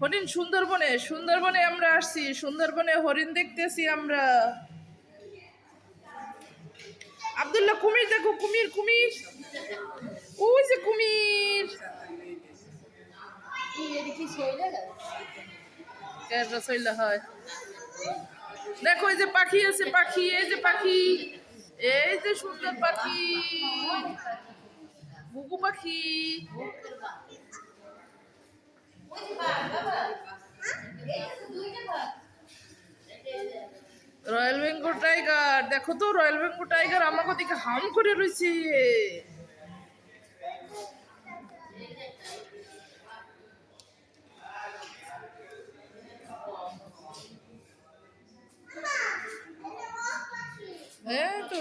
হরিণ সুন্দরবনে সুন্দরবনে আমরা আসছি, সুন্দরবনে হরিণ দেখতেছি আমরা। আব্দুল্লাহ, কুমির দেখো, কুমির কুমির। ওই যে কুমির। হয়। দেখো, এই যে পাখি আছে, পাখি, এই যে পাখি, এই যে সুন্দর পাখি। বুকু পাখি। রয়্যাল বেঙ্গল টাইগার দেখো তো রয়্যাল বেঙ্গল টাইগার আমাকে দিকে হাম করে রয়েছে। হ্যাঁ তো